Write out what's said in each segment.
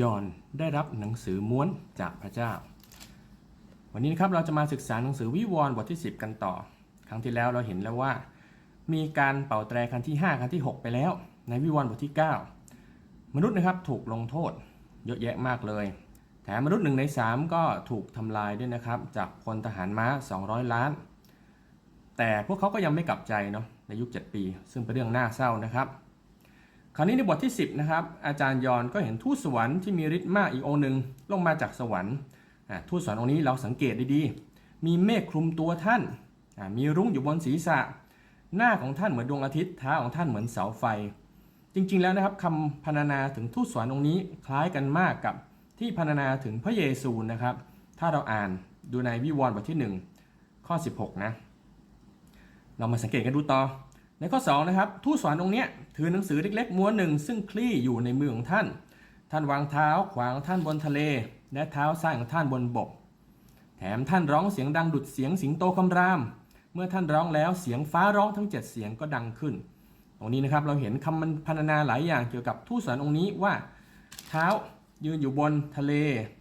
ยอนได้รับหนังสือม้วนจากพระเจ้า วันนี้นะครับเราจะมาศึกษาหนังสือวิวรณ์บทที่ 10 กันต่อ ครั้งที่แล้วเราเห็นแล้วว่า มีการเป่าแตรครั้งที่ 5 ครั้งที่ 6 ไปแล้ว ในวิวรณ์บทที่ 9 มนุษย์นะครับถูกลงโทษเยอะแยะมากเลย แถมมนุษย์หนึ่งใน 3 ก็ถูกทำลายด้วยนะครับ จากพลทหารม้า 200 ล้าน แต่พวกเขาก็ยังไม่กลับใจเนาะในยุค 7 ปี ซึ่งเป็นเรื่องน่าเศร้านะครับ คราวนี้ในบทที่ 10นะครับอาจารย์ยอนก็เห็นทูตสวรรค์ที่มีฤทธิ์มากอีกองหนึ่งลงมาจากสวรรค์ทูตสวรรค์องค์นี้เราสังเกตดีๆ มีเมฆคลุมตัวท่าน มีรุ้งอยู่บนศีรษะ หน้าของท่านเหมือนดวงอาทิตย์เท้าของท่านเหมือนเสาไฟ จริงๆแล้วนะครับคำพรรณนาถึงทูตสวรรค์องค์นี้คล้ายกันมากกับที่พรรณนาถึงพระเยซูนะครับ ถ้าเราอ่านดูในวิวรณ์บทที่ 1 ข้อ 16 นะ เรามาสังเกตกันดูต่อ ในข้อ2นะครับทูตสวรรค์องค์นี้ถือหนังสือเล็กๆม้วนหนึ่งซึ่งคลี่อยู่ในมือของท่าน ท่านวางเท้าขวางท่านบนทะเล และเท้าซ้ายของท่านบนบก แถมท่านร้องเสียงดังดุดเสียงสิงโตคำราม เมื่อท่านร้องแล้วเสียงฟ้าร้องทั้งเจ็ดเสียงก็ดังขึ้น ตรงนี้นะครับเราเห็นคำพรรณนาหลายอย่างเกี่ยวกับทูตสวรรค์องค์นี้ว่า เท้ายืนอยู่บนทะเล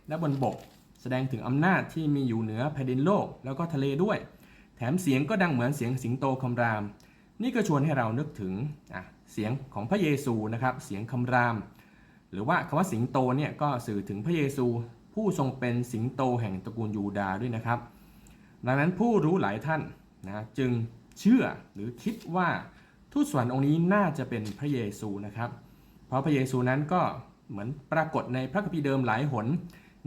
และบนบก แสดงถึงอำนาจที่มีอยู่เหนือแผ่นดินโลกแล้วก็ทะเลด้วย แถมเสียงก็ดังเหมือนเสียงสิงโตคำราม นี่ก็ชวนให้เรานึกถึงเสียงของพระเยซูนะครับ เสียงคำราม หรือว่าคำว่าสิงโตเนี่ยก็สื่อถึงพระเยซู ผู้ทรงเป็นสิงโตแห่งตระกูลยูดาด้วยนะครับ ดังนั้นผู้รู้หลายท่านนะจึงเชื่อหรือคิดว่าทูตสวรรค์องค์นี้น่าจะเป็นพระเยซูนะครับ เพราะพระเยซูนั้นก็เหมือนปรากฏในพระคัมภีร์เดิมหลายหน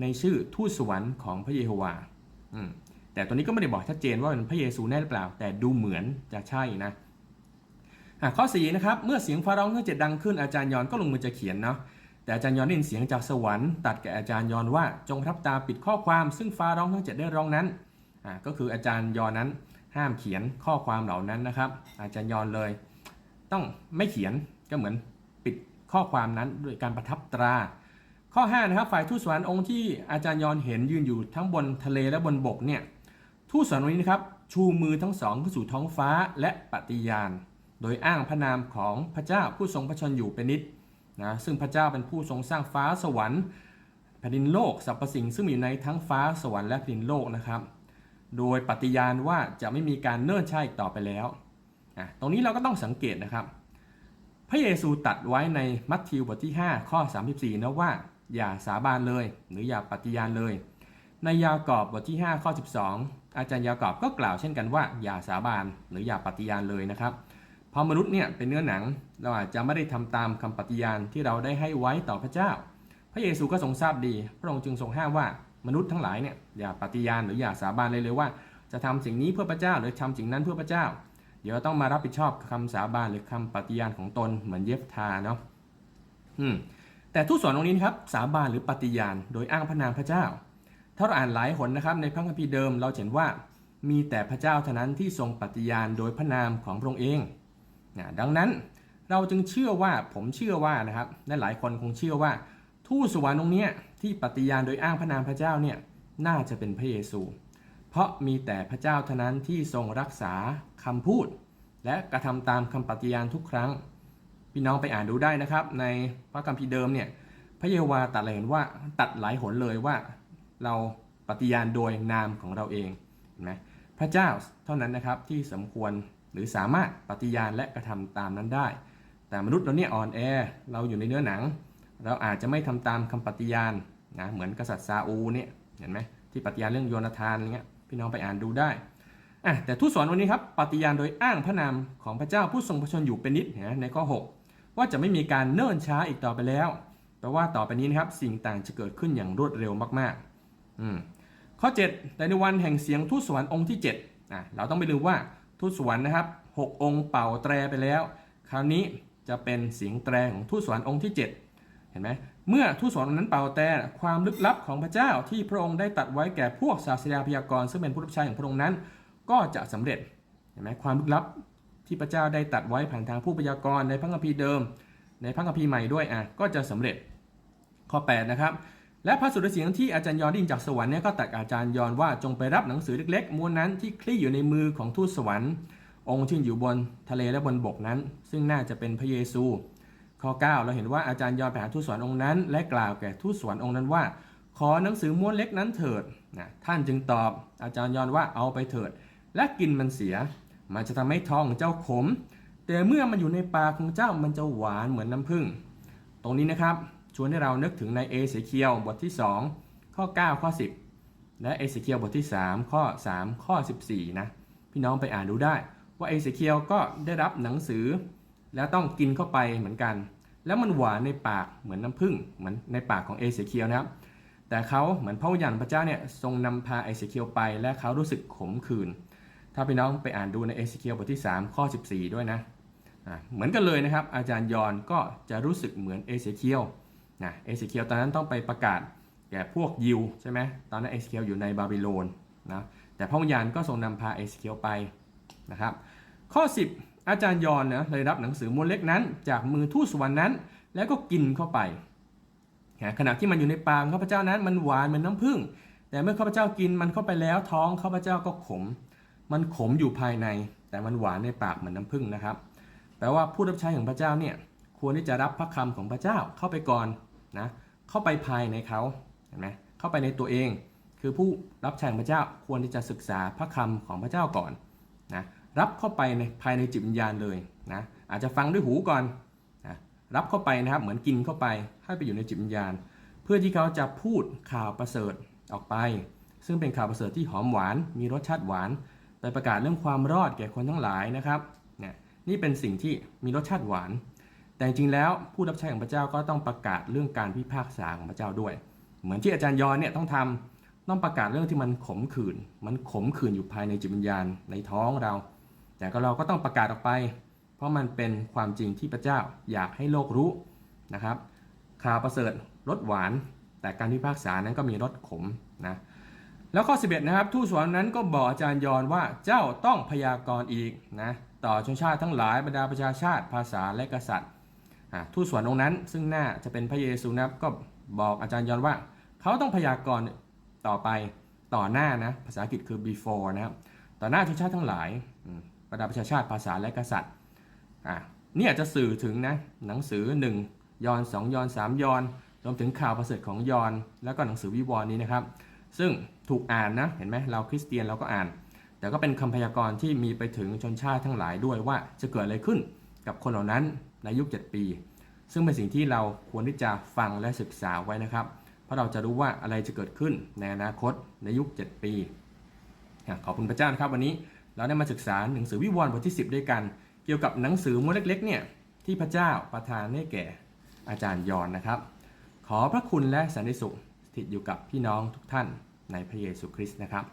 ในชื่อทูตสวรรค์ของพระเยโฮวาแต่ตัวนี้ก็ไม่ได้บอกชัดเจนว่าเป็นพระเยซูแน่หรือเปล่า แต่ดูเหมือนจะใช่นะอะ ข้อ4นะครับเมื่อเสียงฟ้าร้องทั้งเจ็ดดังขึ้นอาจารย์ยอนก็ลงมือจะเขียนเนาะแต่อาจารย์ยอนได้ยินเสียงจากสวรรค์ตัดแก่อาจารย์ยอนว่าจงทับตาปิดข้อความ ซึ่งฟ้าร้องทั้งเจ็ดได้ร้องนั้นก็คืออาจารย์ยอนนั้นห้ามเขียนข้อความเหล่านั้นนะครับ อาจารย์ยอนเลย ต้องไม่เขียนก็เหมือนปิดข้อความนั้นด้วยการประทับตรา ข้อ5นะครับฝ่ายทูตสวรรค์องค์ที่อาจารย์ยอนเห็นยืนอยู่ทั้งบนทะเลและบนบกเนี่ยทูตสวรรค์องค์นี้นะครับชูมือทั้งสองขึ้นสู่ท้องฟ้าและปฏิญาณ โดยอ้างพระนามของพระเจ้าผู้ทรงพระชนอยู่เป็นนิจนะซึ่งพระเจ้าเป็นผู้ทรงสร้างฟ้าสวรรค์แผ่นดินโลกสรรพสิ่งซึ่งอยู่ในทั้งฟ้าสวรรค์และแผ่นดินโลกนะครับ โดยปฏิญาณว่าจะไม่มีการเนิ่นช้าอีกต่อไปแล้วอะตรงนี้เราก็ต้องสังเกตนะครับ พระเยซูตัดไว้ในมัทธิวบทที่ 5 ข้อ 34 นะว่า อย่าสาบานเลย หรืออย่าปฏิญาณเลย ในยากอบบทที่ 5 ข้อ 12 อาจารย์ยากอบก็กล่าวเช่นกันว่า อย่าสาบานหรืออย่าปฏิญาณเลยนะครับ พราะมนุษย์เนี่ยเป็นเนื้อหนัง เราอาจจะไม่ได้ทำตามคำปฏิญาณที่เราได้ให้ไว้ต่อพระเจ้า พระเยซูก็ทรงทราบดี พระองค์จึงทรงห้ามว่ามนุษย์ทั้งหลายเนี่ยอย่าปฏิญาณหรืออย่าสาบานเลยเลยว่า จะทำสิ่งนี้เพื่อพระเจ้าหรือทำสิ่งนั้นเพื่อพระเจ้า เดี๋ยวต้องมารับผิดชอบคำสาบานหรือคำปฏิญาณของตนเหมือนเยฟทาเนาะอืมแต่ทูตสวรรค์ตรงนี้นครับสาบานหรือปฏิญาณ โดยอ้างพระนามพระเจ้า ถ้าเราอ่านหลายหนนะครับในพระคัมภีร์เดิมเราเห็นว่ามีแต่พระเจ้าเท่านั้นที่ทรงปฏิญาณโดยพระนามของพระองค์เอง นะดังนั้นเราจึงเชื่อว่าผมเชื่อว่านะครับและหลายคนคงเชื่อว่า ทูตสวรรค์ตรงเนี้ที่ปฏิญาณโดยอ้างพระนามพระเจ้าเนี่ยน่าจะเป็นพระเยซู เพราะมีแต่พระเจ้าเท่านั้นที่ทรงรักษาคำพูด และกระทำตามคำปฏิญาณทุกครั้ง พี่น้องไปอ่านดูได้นะครับ ในพระคัมภีร์เดิมเนี่ยพระเยโฮวาตัดเลยเห็นว่าตัดหลายหนเลยว่า เราปฏิญาณโดยนามของเราเองเห็นไหมพระเจ้าเท่านั้นนะครับที่สมควร หรือสามารถปฏิญาณและกระทำตามนั้นได้ แต่มนุษย์เราเนี่ยอ่อนแอ เราอยู่ในเนื้อหนัง เราอาจจะไม่ทำตามคำปฏิญาณนะเหมือนกษัตริย์ซาอูเนี่ยเห็นไหมที่ปฏิญาณเรื่องโยนาธานอะไรเงี้ยพี่น้องไปอ่านดูได้อะแต่ทูตสวรรค์วันนี้ครับปฏิญาณโดยอ้างพระนามของพระเจ้าผู้ทรงพระชนอยู่เป็นนิจนะในข้อ 6 ว่าจะไม่มีการเนิ่นช้าอีกต่อไปแล้วแปลว่าต่อไปนี้นะครับสิ่งต่างจะเกิดขึ้นอย่างรวดเร็วมากๆอืมข้อ 7 แต่ในวันแห่งเสียงทูตสวรรค์องค์ที่7อะเราต้องไปลืมว่า ทูตสวรรค์นะครับหกองค์เป่าแตรไปแล้ว คราวนี้จะเป็นเสียงแตรของทูตสวรรค์องค์ที่ 7 เห็นไหมเมื่อทูตสวรรค์นั้นเป่าแต่ความลึกลับของพระเจ้าที่พระองค์ได้ตัดไว้แก่พวกศาสดาพยากรณ์ซึ่งเป็นผู้รับใช้ของพระองค์นั้น ก็จะสำเร็จเห็นไหมความลึกลับที่พระเจ้าได้ตัดไว้ผ่านทางผู้พยากรณ์ในพระคัมภีร์เดิม ในพระคัมภีร์ใหม่ด้วยอะก็จะสำเร็จข้อ 8 นะครับ และพระสุรเสียงที่อาจารย์ยอนได้ยินจากสวรรค์เนี่ยก็ตัดอาจารย์ยอนว่าจงไปรับหนังสือเล็กๆม้วนนั้นที่คลี่อยู่ในมือของทูตสวรรค์ องค์ที่อยู่บนทะเลและบนบกนั้น ซึ่งน่าจะเป็นพระเยซู ข้อ 9 เราเห็นว่าอาจารย์ยอนไปหาทูตสวรรค์องค์นั้น และกล่าวแก่ทูตสวรรค์องค์นั้นว่า ขอหนังสือม้วนเล็กนั้นเถิดนะท่านจึงตอบอาจารย์ยอนว่าเอาไปเถิด และกินมันเสีย มันจะทำให้ท้องของเจ้าขม แต่เมื่อมันอยู่ในปากของเจ้ามันจะหวานเหมือนน้ำผึ้งตรงนี้นะครับ ชวนให้เรานึกถึงในเอเสเคียวบทที่ 2 ข้อ 9 ข้อ 10 และเอเสเคียวบทที่ 3 ข้อ 3 ข้อ 14 นะ พี่น้องไปอ่านดูได้ ว่าเอเสเคียวก็ได้รับหนังสือ แล้วต้องกินเข้าไปเหมือนกัน แล้วมันหวานในปากเหมือนน้ำผึ้งเหมือนในปากของเอเสเคียวนะครับ แต่เขาเหมือนพระวิญญาณพระเจ้าเนี่ยทรงนำพาเอเสเคียวไป และเขารู้สึกขมขื่นถ้าพี่น้องไปอ่านดูในเอเสเคียวบทที่ 3 ข้อ 14 ด้วยนะะเหมือนกันเลยนะครับ อาจารย์ยอนก็จะรู้สึกเหมือนเอเสเคียว นะเอเสเคียวตอนนั้นต้องไปประกาศแก่พวกยิวใช่ไหมตอนนั้นเอเสเคียวอยู่ในบาบิโลนนะแต่พระวิญญาณก็ทรงนำพาเอเสเคียวไปนะครับ ข้อ 10 อาจารย์ยอนนะเลยรับหนังสือมวนเล็กนั้น จากมือทูตสวรรค์นั้น แล้วก็กินเข้าไปนะขณะที่มันอยู่ในปากข้าพเจ้านั้นมันหวานเหมือนน้ำผึ้งแต่เมื่อข้าพเจ้ากินมันเข้าไปแล้วท้องข้าพเจ้าก็ขม มันขมอยู่ภายใน แต่มันหวานในปากเหมือนน้ำผึ้งนะครับแปลว่าผู้รับใช้ของพระเจ้าเนี่ยควรที่จะรับพระคำของพระเจ้าเข้าไปก่อน นะเข้าไปภายในเขาเห็นไหมเข้าไปในตัวเอง คือผู้รับใช้ของพระเจ้าควรที่จะศึกษาพระคำของพระเจ้าก่อนนะรับเข้าไปในภายในจิตวิญญาณเลยนะอาจจะฟังด้วยหูก่อนนะรับเข้าไปนะครับเหมือนกินเข้าไปให้ไปอยู่ในจิตวิญญาณ เพื่อที่เขาจะพูดข่าวประเสริฐออกไป ซึ่งเป็นข่าวประเสริฐที่หอมหวาน มีรสชาติหวานไปประกาศเรื่องความรอดแก่คนทั้งหลายนะครับเนี่ยนี่เป็นสิ่งที่มีรสชาติหวาน แต่จริงแล้วผู้รับใช้ของพระเจ้าก็ต้องประกาศเรื่องการพิพากษาของพระเจ้าด้วย เหมือนที่อาจารย์ยอนเนี่ยต้องทำต้องประกาศเรื่องที่มันขมขื่นมันขมขื่นอยู่ภายในจิตวิญญาณในท้องเรา แต่ก็เราก็ต้องประกาศออกไป เพราะมันเป็นความจริงที่พระเจ้าอยากให้โลกรู้นะครับ ข่าวประเสริฐรสหวาน แต่การพิพากษานั้นก็มีรสขมนะแล้วข้อ 11 นะครับ ทูตสวรรค์นั้นก็บอกอาจารย์ยอนว่าเจ้าต้องพยากรณ์อีกนะต่อชนชาติทั้งหลายบรรดาประชาชาติภาษาและกษัตริย์ ทูตสวรรค์องค์นั้น ซึ่งหน่าจะเป็นพระเยซูนะครับก็บอกอาจารย์ยอนว่า เขาต้องพยากรณ์ต่อไปต่อหน้านะภาษาอังกฤษคือ before นะครับต่อหน้าชนชาติทั้งหลายอืมบรรดาประชาชาติภาษาและกษัตริย์อะนี่ยจจะสื่อถึงนะหนังสือ 1 ยอน 2 ยอน 3 ยอนรวมถึงข่าวประเสริฐของยอน แล้วก็หนังสือวิวรณ์นี้นะครับ ซึ่งถูกอ่านนะเห็นไหมเราคริสเตียนเราก็อ่าน แต่ก็เป็นคำพยากรณ์ที่มีไปถึงชนชาติทั้งหลายด้วยว่าจะเกิดอะไรขึ้น กับคนเหล่านั้นในยุค 7 ปี ซึ่งเป็นสิ่งที่เราควรที่จะฟังและศึกษาไว้นะครับ เพราะเราจะรู้ว่าอะไรจะเกิดขึ้นในอนาคตในยุค 7 ปีขอบคุณพระเจ้านะครับวันนี้เราได้มาศึกษาหนังสือวิวรณ์บทที่ 10 ด้วยกัน เกี่ยวกับหนังสือม้วนเล็กๆเนี่ยที่พระเจ้าประทานให้แก่อาจารย์ยอนนะครับ ขอพระคุณและสันติสุขสถิตอยู่กับพี่น้องทุกท่านในพระเยซูคริสต์นะครับ